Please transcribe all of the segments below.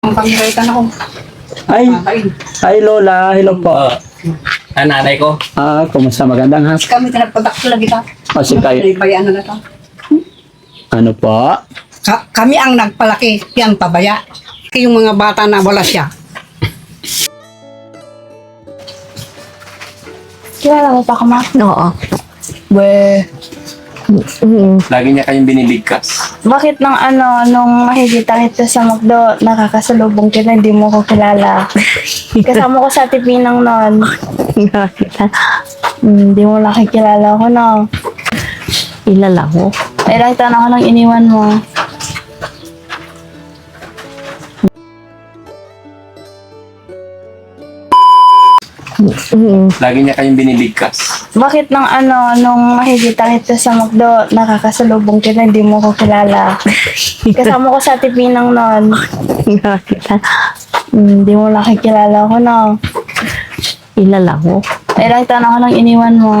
Ang pangiraitan ako. Ay, ay Lola, hello po. Ah, nanay ko. Ah, kumusta magandang hapon? Kami tinagpatak lagi ta. Kasi kayo, May bayaan na na ta. ano po? Ka- kami ang nagpalaki, yan pabaya. Yung mga bata na wala siya. Kilala mo pa ka, ma? Oo. We. Lagi niya kayong binibigkas. Bakit nang ano, nung makikita kita sa McDo, nakakasalubong kita, hindi mo ko kilala. Kasama ko sa tipinang noon. Hmm, Hindi mo nakikilala ko, no? Ilala ko. Ilang tanong ko nang iniwan mo. Mm. Lagi niya kayong binibigkas. Bakit nang ano, nung makikita kita sa McDo, nakakasalubong kita, hindi mo ko kilala. Kasama ko sa tipinang noon. Hindi mo nakikilala ko, no? Ilala ko. Ilang tanong ko nang iniwan mo.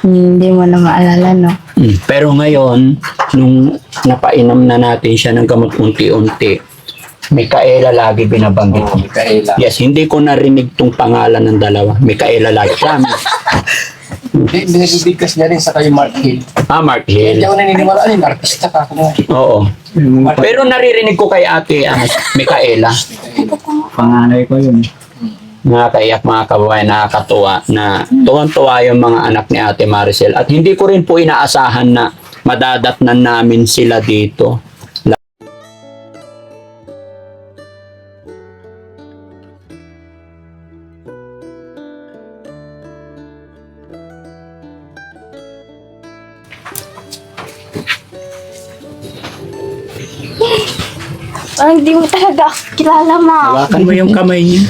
Hindi mo na maalala, no? Hmm, Pero ngayon, nung napainom na natin siya ng gamot unti-unti, Mikaela lagi binabanggit Oh, niya. Mikaela. Yes, hindi ko narinig tong pangalan ng dalawa. Mikaela lagi. Promise. Hindi, binibigkas niya rin sa kayo Mark Hill. Ah, Mark Hindi Hill. ako naniniwala. Ay, artista ka ako mo. Oo. Pero naririnig ko kay ate, ano, Mikaela. Panganay ko yun. Nakakaiyak mga kababayan, nakakatuwa na tuwang-tuwa yung mga anak ni Ate Maricel. At hindi ko rin po inaasahan na madadatnan namin sila dito. Hindi ako kilala, ma. Hawakan mo yung kamay niya.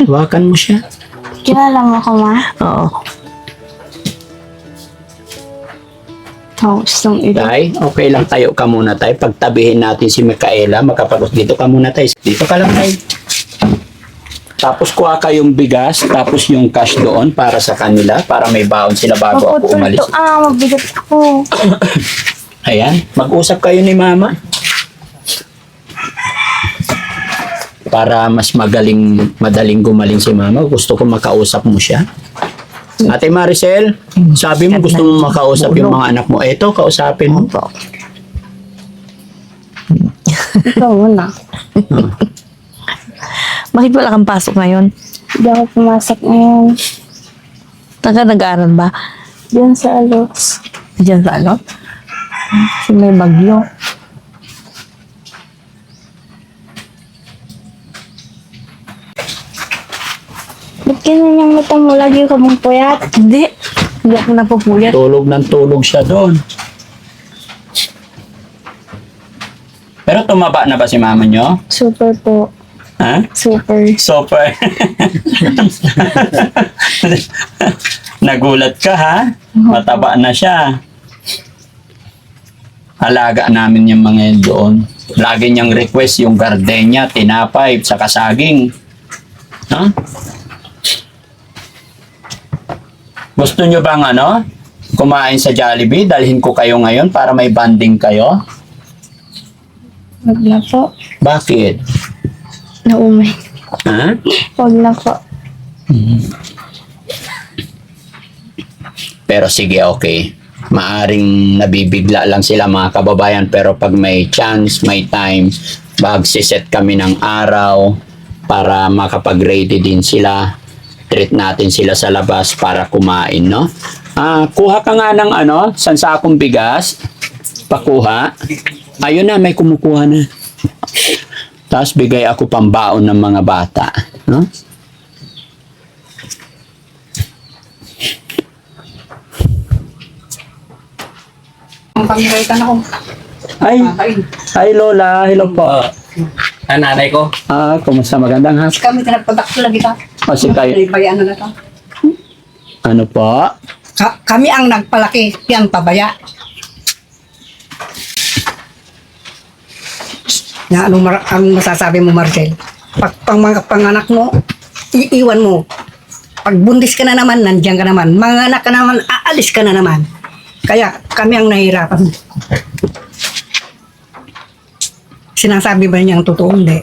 Hawakan mo siya. Kilala mo ko, ma? Oo. Oo, gustong ito. Tay, okay lang tayo ka muna tay. Pagtabihin natin si Mikaela, makapagos dito ka muna tay. Dito ka lang tay. Tapos kuha kayong bigas, tapos yung cash doon para sa kanila, para may baon sila bago ako umalis. to. Ah, mabigat ako. Ayan, mag-usap kayo ni Mama. Para mas magaling, madaling gumaling si Mama, gusto ko makausap mo siya. Ate Maricel, sabi mo gusto mo makausap yung mga anak mo. Eto, kausapin mo. Opo. Ikaw muna. Bakit wala kang pasok ngayon? Hindi ako pumasok ngayon. Taga nag-aaral ba? Diyan sa Alos. Diyan sa ano? Sa may bagyo. Ba't ganyan yung mata mo? Lagi ka mong puyat. Hindi. Hindi ako napupuyat. Tulog ng tulog siya doon. Pero tumaba na ba si mama nyo? Super po. Ha? Super. Super. Nagulat ka ha? Mataba na siya. Alaga namin yung mga yun doon. Lagi niyang request yung gardenia, tinapay, sa saging. Ha? Gusto nyo bang ano? Kumain sa Jollibee? Dalhin ko kayo ngayon para may banding kayo? Huwag na po. Bakit? Naumay. Ha? Huwag na po. Pero sige, okay. Maaring nabibigla lang sila mga kababayan pero pag may chance, may time, magsiset kami ng araw para makapag-ready din sila. Treat natin sila sa labas para kumain, no? Ah, kuha ka nga ng ano, sansakong bigas. Pakuha. Ayun na, may kumukuha na. Tapos bigay ako pambaon ng mga bata, no? Ang pangiraitan ako. Ay, ay Lola, hello po. Ah, nanay ko. Ah, kumusta magandang hapon? Kami tinagpatak lagi ta. Kasi kayo, May bayaan na ta. ano po? Ka- kami ang nagpalaki, yan pabaya. Na anong, mar- anong masasabi mo, Marcel? Pag pang mga panganak mo, iiwan mo. Pag bundis ka na naman, nandiyan ka naman. Mga anak ka naman, aalis ka na naman. Kaya kami ang nahihirapan. sinasabi ba niya ang totoo? Hindi.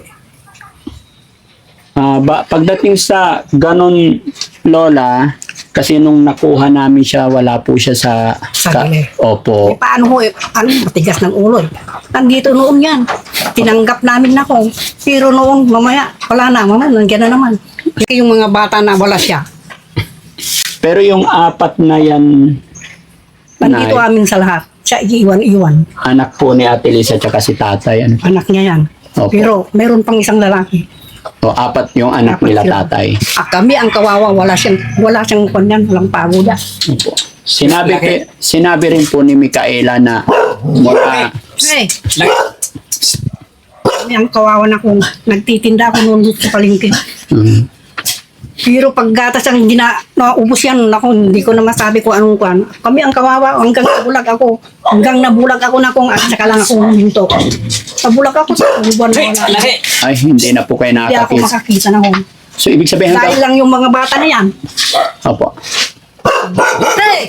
Ah, ba, pagdating sa ganon lola, kasi nung nakuha namin siya, wala po siya sa... Sa gilid. Eh, opo. paano ho, eh, ano, matigas ng ulo. eh. Nandito noon yan. Tinanggap namin na ko. Pero noon, mamaya, wala na. Mamaya, nandiyan na naman. Yung mga bata na wala siya. Pero yung apat na yan, Nandito Nay. amin sa lahat. Siya iwan-iwan. anak po ni Ate Lisa tsaka si tatay. Ano? Anak niya yan. Opo. Pero meron pang isang lalaki. O, apat yung anak Apat nila sila. tatay. Ah, kami ang kawawa. Wala siyang, wala siyang kanyan. Walang pagoda. Opo. Sinabi, ki- sinabi rin po ni Micaela na mula, Hey, kami ang kawawa na kung nagtitinda ako noon sa palengke. Mm. Pero pag gatas ang gina, naubos yan, ako, hindi ko na masabi kung anong kuan. Kami ang kawawa, hanggang nabulag ako. Hanggang nabulag ako na kung at saka lang ako huminto. Nabulag ako sa buwan na wala. ay hindi na po kayo Hindi ako nakakakita. makakita na ako. So, ibig sabihin Dahil ka, lang yung mga bata na yan. opo.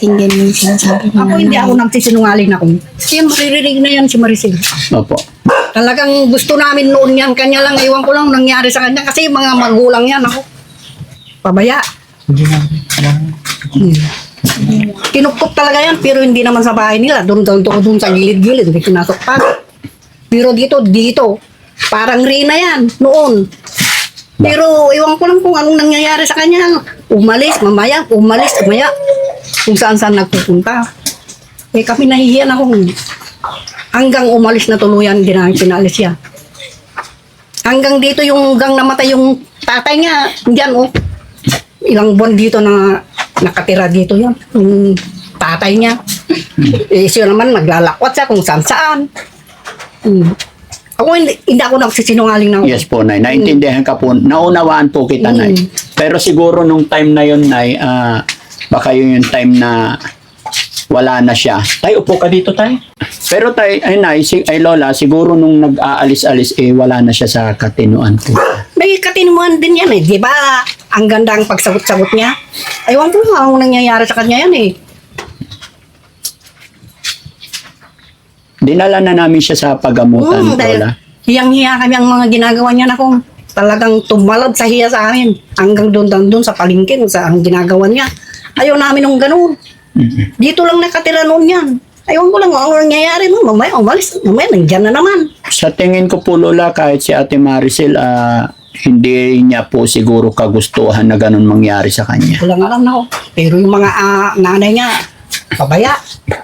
Hindi mo yung sinasabi ako hindi ako nagsisinungaling ako. Kasi maririnig na yan si Maricel. Opo. Talagang gusto namin noon yan. Kanya lang, iwan ko lang nangyari sa kanya. Kasi mga magulang yan ako. Pabaya. Hmm. Kinukot talaga yan, pero hindi naman sa bahay nila. Doon, doon, doon, doon sa gilid-gilid, may pinasok pa. Pero dito, dito, parang Rina yan, noon. Pero iwan ko lang kung anong nangyayari sa kanya. Umalis, mamaya, umalis, mamaya. Kung saan saan nagpupunta. Eh kami nahihiyan ako. Hanggang umalis na tuluyan, hindi namin pinalis siya. Hanggang dito yung hanggang namatay yung tatay niya. Diyan oh. Ilang buwan dito na nakatira dito yan. Yung tatay niya. eh siya naman naglalakwat siya kung saan saan. Hmm. Ako hindi, hindi ako nagsisinungaling ng Yes po, Nay. Naintindihan ka po. Naunawaan po kita, Nay. Mm. Pero siguro nung time na yun, Nay, ah, baka yun yung time na wala na siya. Tay, upo ka dito, Tay. Pero Tay, ay Nay, si, ay Lola, siguro nung nag-aalis-alis, eh, wala na siya sa katinuan po. May katinuan din yan eh. Di ba? Ang ganda ang pagsagot-sagot niya. Aywan ko nga ang nangyayari sa kanya yan eh. Dinala na namin siya sa pagamutan, Hmm, Lola. hiyang-hiya kami ang mga ginagawa niya na kung talagang tumalab sa hiya sa amin. Hanggang doon doon doon sa palingkin sa ang ginagawa niya. Ayaw namin nung ganun. Mhm. Dito lang nakatira noon yan. Ayaw ko lang ang nangyayari mo. Mamaya umalis. Mamaya nandyan na naman. Sa tingin ko po, Lola, kahit si Ate Maricel, ah, hindi niya po siguro kagustuhan na ganun mangyari sa kanya. Wala nga lang ako. Pero yung mga ah, nanay niya, pabaya.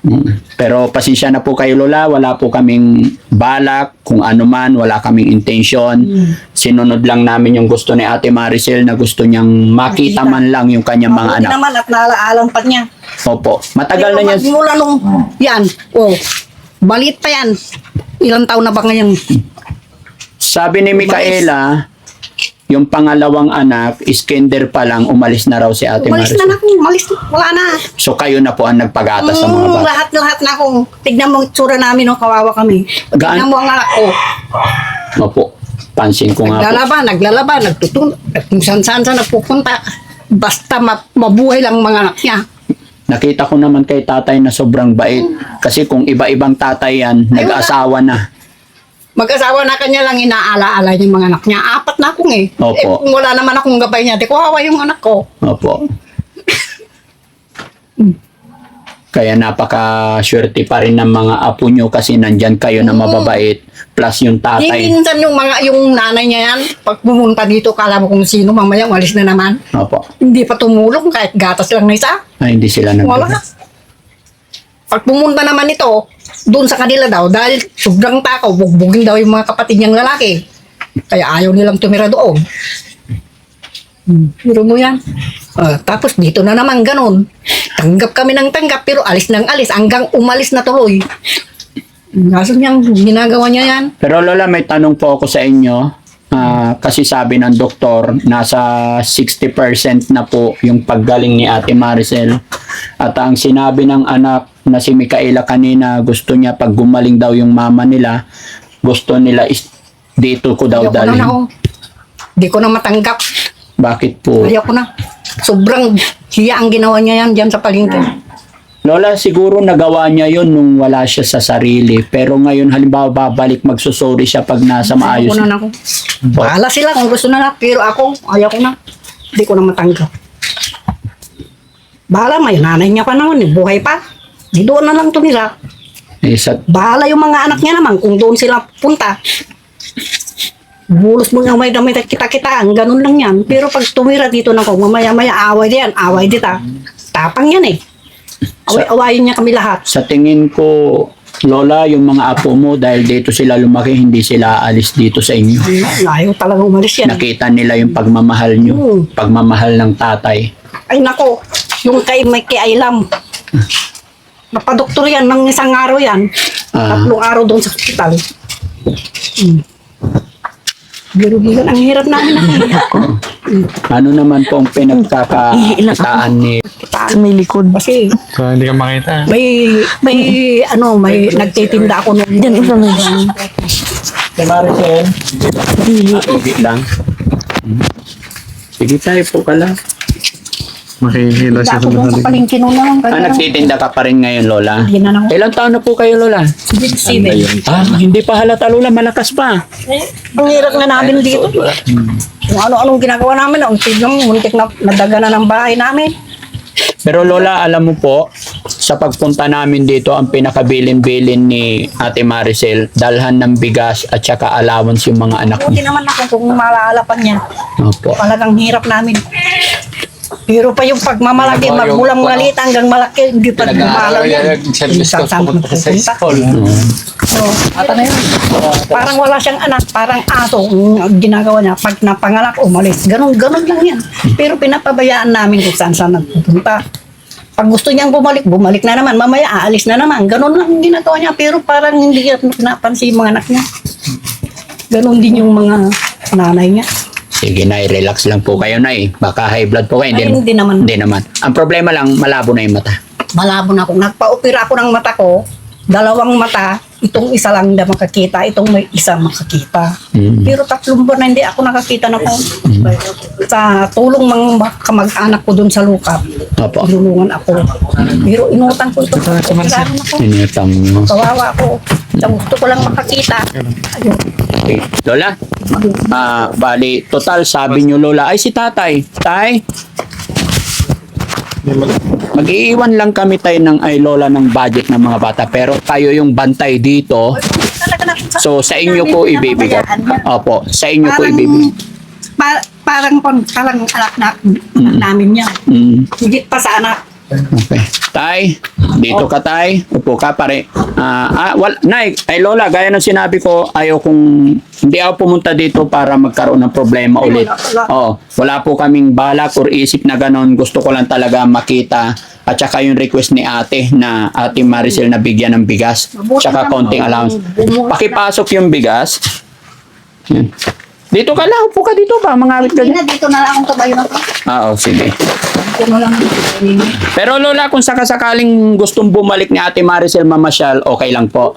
Mm. Pero pasensya na po kayo Lola, wala po kaming balak kung ano man, wala kaming intention. Sinunod lang namin yung gusto ni Ate Maricel na gusto niyang makita Makita. man lang yung kanyang mga Mabuti anak. naman at naalaalan pa niya. Opo. Matagal na niya. magmula nung, yan, oh, balit pa yan. Ilang taon na ba ngayon? Sabi ni Micaela, yung pangalawang anak, is kinder pa lang, umalis na raw si Ate Umalis Maricel. na na ako, umalis na, wala na. So kayo na po ang nagpagatas sa mga Mm, bata. lahat-lahat na ako. Tignan mo, tsura namin, no, kawawa kami. Gaan- Tignan mo ang anak ko. Opo. Pansin ko nga po. Naglalaba, naglalaba, nagtutun, at kung saan-saan saan nagpupunta. Basta ma- mabuhay lang mga anak niya. Nakita ko naman kay tatay na sobrang bait. Kasi kung iba-ibang tatay yan, nag-asawa na. Mag-asawa na kanya lang inaala-ala yung mga anak niya. Apat na akong eh. Opo. Eh, kung wala naman akong gabay niya, di ko hawa yung anak ko. Opo. Kaya napaka-swerte pa rin ng mga apo nyo kasi nandyan kayo na mababait plus yung Di tatay. minsan yung mga yung nanay niya yan, pag pumunta dito, kala mo kung sino, mamaya walis na naman. Opo. Hindi pa tumulong kahit gatas lang na isa. Ay, hindi sila nag Wala. Pag pumunta naman ito, doon sa kanila daw, dahil sobrang takaw, bugbugin daw yung mga kapatid niyang lalaki. Kaya ayaw nilang tumira doon. Hmm. Pero mo yan. Ah, tapos dito na naman ganun. Tanggap kami ng tanggap, pero alis ng alis, hanggang umalis na tuloy. Kaso niyang ginagawa niya yan. Pero Lola, may tanong po ako sa inyo. Ah, kasi sabi ng doktor, nasa 60% na po yung paggaling ni Ate Maricel. At ang sinabi ng anak na si Micaela kanina, gusto niya pag gumaling daw yung mama nila, gusto nila is dito ko daw Ayaw dalhin. na ako. Di ko na matanggap. Bakit po? Ayaw ko na. Sobrang hiya ang ginawa niya yan dyan sa palengke. Lola, siguro nagawa niya yun nung wala siya sa sarili. Pero ngayon, halimbawa, babalik, magsusorry siya pag nasa maayos. Ayaw ko na ako. Bahala sila kung gusto na lang. Pero ako, ayaw ko na. Hindi ko na matanggap. Bahala, may nanay niya pa naman. eh, Buhay pa. Di doon na lang tumira. Eh, sa, Bahala yung mga anak niya naman kung doon sila punta. Bulos mo nga may damit at kita-kitaan, ganun lang yan. Pero pag tumira dito na ko, mamaya-maya away diyan, away dita. Tapang yan eh. Away-awayin niya kami lahat. sa tingin ko, Lola, yung mga apo mo, dahil dito sila lumaki, hindi sila aalis dito sa inyo. Layo talaga umalis yan. Nakita nila yung pagmamahal nyo, Hmm. pagmamahal ng tatay. Ay nako, yung kay may kiailam. Napadoktor yan ng isang araw yan. Ah. Tatlong araw doon sa hospital. Hmm. Biro-biro, ang hirap namin ako. Ano naman po ang pinagkakakitaan ni Sa may likod. Kasi So, hindi ka makita. may, may, ano, may nagtitinda ako nung Yan, isa na Kay Maricel? Hindi lang. Hmm. Sige tayo po ka lang. Makihila siya ako sa doon sa balik. palengke naman. Ah, nagtitinda ka pa rin ngayon, Lola? Hindi na ako. Ilang taon na po kayo, Lola? Steven. Ah, hindi pa halata, Lola. Malakas pa. Eh, ang hirap na namin dito. Kung ano-anong ginagawa namin, ang tignan mo, muntik na nadaga na ng bahay namin. Pero Lola, alam mo po, sa pagpunta namin dito, ang pinakabilin-bilin ni Ate Maricel, dalhan ng bigas at saka allowance yung mga anak Buti niya. naman ako kung maalala pa niya. Opo. Talagang hirap namin. Pero pa yung pagmamalaki, Ano, yung- magmulang maliit hanggang malaki, hindi pa Pinag-aaral gumalaw yan. yan. Service Isang ko saan pumunta sa pupunta. school. Oo. At ano yun? Parang wala siyang anak, parang aso ang ginagawa niya. Pag napanganak, umalis. Ganon, ganon lang yan. Pero pinapabayaan namin kung saan saan nagpupunta. Pag gusto niyang bumalik, bumalik na naman. Mamaya, aalis na naman. Ganon lang ang ginagawa niya. Pero parang hindi niya napansin yung mga anak niya. Ganon din yung mga nanay niya. Sige, Nay, relax lang po kayo, Nay. Baka high blood po kayo. Ay, hindi naman. Hindi naman. Ang problema lang, malabo na yung mata. malabo na ako. Nagpa-opera ako ng mata ko. Dalawang mata. Itong isa lang na makakita. Itong may isa makakita. Mm. Pero tatlong buwan na hindi ako nakakita na ko. Sa tulong mga kamag-anak ko dun sa lukap. Opo. Tinulungan ako. Pero inutang ko ito. Operahan ako. Initang mo. Kawawa ako. Sa gusto ko lang makakita. Ayun. Okay. Lola, ah, bali, total sabi nyo, Lola, ay si tatay. Tay, mag-iiwan lang kami tayo ng ay Lola ng budget ng mga bata. Pero tayo yung bantay dito. So, sa inyo namin ibibigay. Opo, sa inyo Parang, ibibigay. pa- parang, parang, parang anak na, namin yan. Mm. Higit pa sa anak. Okay. Tay, dito ka tay. Upo ka pare. Ah, ah, wal, Nay, ay Lola, gaya ng sinabi ko, ayaw kung hindi ako pumunta dito para magkaroon ng problema ulit. Oh, wala po kaming balak or isip na ganon. Gusto ko lang talaga makita at saka yung request ni ate na ate Maricel na bigyan ng bigas tsaka konting allowance. Pakipasok yung bigas. Yan. Dito ka lang, upo ka dito pa, mangawit ka Hindi dyan. na, dito na lang akong tabayo na to. Ah, oh, sige. Pero Lola, kung sakasakaling gustong bumalik ni Ate Maricel mamasyal, okay lang po.